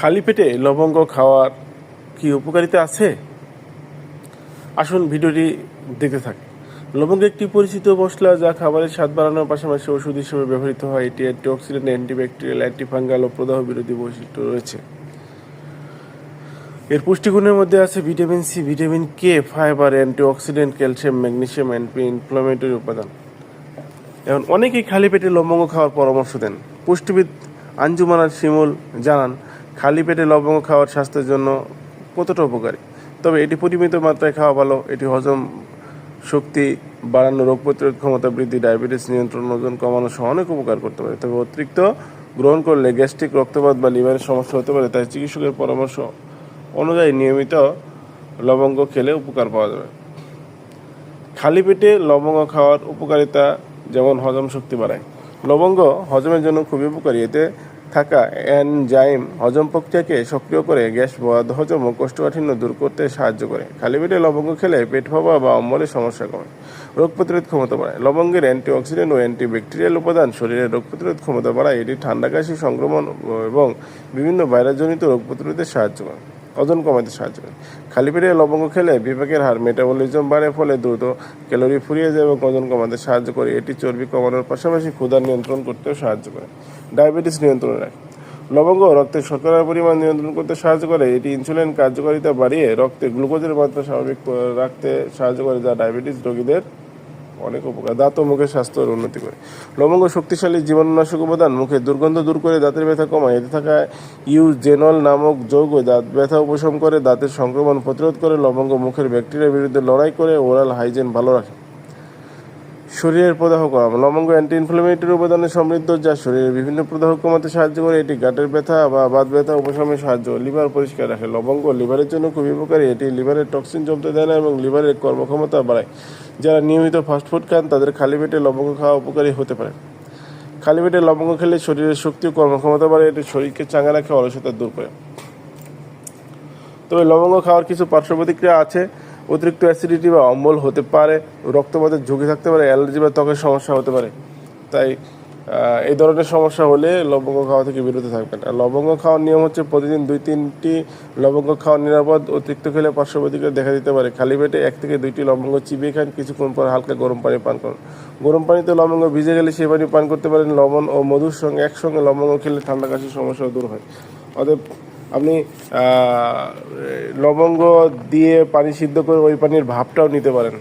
খালি পেটে লবঙ্গ খাওয়ার কি উপকারিতা আছে? আসুন ভিডিওটি দেখতে থাকি। লবঙ্গ একটি পরিচিত মশলা যা খাবারের স্বাদ বাড়ানোর পাশাপাশি ওষুধ হিসেবে ব্যবহৃত হয়। এটি অ্যান্টিঅক্সিডেন্ট অ্যান্টিব্যাকটেরিয়াল, অ্যান্টিফাঙ্গাল ও প্রদাহ বিরোধী বৈশিষ্ট্য রয়েছে। এর পুষ্টিগুণের মধ্যে আছে vitamin C, vitamin K fibre, antioxidant, calcium, magnesium anti inflammatory উপাদান। এখন অনেকেই খালি পেটে লবঙ্গ খাওয়ার পরামর্শ দেন। পুষ্টিবিদ আঞ্জুমানার শিমুল জানান খালি পেটে লবঙ্গ খাওয়ার স্বাস্থ্যের জন্য কতটা উপকারী? তবে এটি পরিমিত মাত্রায় খাওয়া ভালো, এটি হজম শক্তি বাড়ানো, রোগ প্রতিরোধ ক্ষমতা বৃদ্ধি, ডায়াবেটিস নিয়ন্ত্রণ, ওজন কমানো সহ অনেক উপকার করতে পারে। তবে অতিরিক্ত গ্রহণ করলে গ্যাস্ট্রিক, রক্তপাত বা লিভারের সমস্যা হতে পারে, তাই চিকিৎসকের পরামর্শ অনুযায়ী নিয়মিত লবঙ্গ খেলে উপকার পাওয়া যাবে। খালি পেটে লবঙ্গ খাওয়ার উপকারিতা যেমন হজম শক্তি বাড়ায়। লবঙ্গ হজমের জন্য খুবই উপকারী। এতে থাকা এনজাইম হজম প্রক্রিয়াকে সক্রিয় করে গ্যাস বদ হজম ও কোষ্ঠকাঠিন্য দূর করতে সাহায্য করে। খালি পেটে লবঙ্গ খেলে পেট ভাবা বা অম্বলের সমস্যা কমে। রোগ প্রতিরোধ ক্ষমতা বাড়ায়। লবঙ্গের অ্যান্টিঅক্সিডেন্ট ও অ্যান্টিব্যাকটেরিয়াল উপাদান শরীরের রোগ প্রতিরোধ ক্ষমতা বাড়ায়। এটি ঠান্ডা কাশি, সংক্রমণ এবং বিভিন্ন ভাইরাসজনিত রোগ প্রতিরোধে সাহায্য করে। ওজন কমাতে সাহায্য করে। খালি পেটে লবঙ্গ খেলে বিপাকের হার মেটাবলিজম বাড়ে, ফলে দ্রুত ক্যালোরি ফুরিয়ে যায় এবং ওজন কমাতে সাহায্য করে। এটি চর্বি কমানোর পাশাপাশি ক্ষুধা নিয়ন্ত্রণ করতেও সাহায্য করে। ডায়াবেটিস নিয়ন্ত্রণে রাখে। লবঙ্গ রক্তে শর্করার পরিমাণ নিয়ন্ত্রণ করতে সাহায্য করে। এটি ইনসুলিন কার্যকারিতা বাড়িয়ে রক্তে গ্লুকোজের মাত্রা স্বাভাবিক রাখতে সাহায্য করে, যা ডায়াবেটিস রোগীদের অনেক উপকার। দাঁত ও মুখের স্বাস্থ্যের উন্নতি করে। লবঙ্গ শক্তিশালী জীবাণুনাশক উপাদান। মুখে দুর্গন্ধ দূর করে দাঁতের ব্যথা কমায়। এতে থাকা ইউজেনল নামক যৌগ দাঁত ব্যথা উপশম করে। দাঁতের সংক্রমণ প্রতিরোধ করে। লবঙ্গ মুখের ব্যাকটেরিয়ার বিরুদ্ধে লড়াই করে। ওরাল হাইজেন ভালো রাখে। শরীরের প্রদাহ কম লবঙ্গ অ্যান্টি ইনফ্লামেটরি উপাদানে সমৃদ্ধ, যা শরীরের বিভিন্ন প্রদাহ কমাতে সাহায্য করে। এটি গাঁটের ব্যথা বা বাত ব্যথা উপশমে সাহায্য লিভার পরিষ্কার রাখে। লবঙ্গ লিভারের জন্য খুবই উপকারী। এটি লিভারের টক্সিন জমতে দেয় না এবং লিভারের কর্মক্ষমতা বাড়ায়। যারা নিয়মিত ফাস্টফুড খান, তাদের খালি পেটে লবঙ্গ খাওয়া উপকারী হতে পারে। খালি পেটে লবঙ্গ খেলে শরীরের শক্তি ও কর্মক্ষমতা বাড়ে। এটি শরীরকে চাঙ্গা রাখে, অলসতা দূর করে। তবে লবঙ্গ খাওয়ার কিছু পার্শ্ব প্রতিক্রিয়া আছে। অতিরিক্ত অ্যাসিডিটি বা অম্বল হতে পারে, রক্তপাতের ঝুঁকি থাকতে পারে অ্যালার্জি বা ত্বকের সমস্যা হতে পারে। তাই এই ধরনের সমস্যা হলে লবঙ্গ খাওয়া থেকে বিরত থাকবেন। আর লবঙ্গ খাওয়ার নিয়ম হচ্ছে প্রতিদিন দুই তিনটি লবঙ্গ খাওয়া নিরাপদ, অতিরিক্ত খেলে পার্শ্ব প্রতিক্রিয়া দেখা দিতে পারে। খালি পেটে এক থেকে দুইটি লবঙ্গ চিবিয়ে খান, কিছুক্ষণ পর হালকা গরম পানি পান করুন। গরম পানিতে লবঙ্গ ভিজে গেলে সেই পানি পান করতে পারেন। লবণ ও মধুর সঙ্গে একসঙ্গে লবঙ্গ খেলে ঠান্ডা কাশির সমস্যা দূর হয়। অতএব আপনি লবঙ্গ দিয়ে পানি সিদ্ধ করে ওই পানির ভাবটাও নিতে পারেন।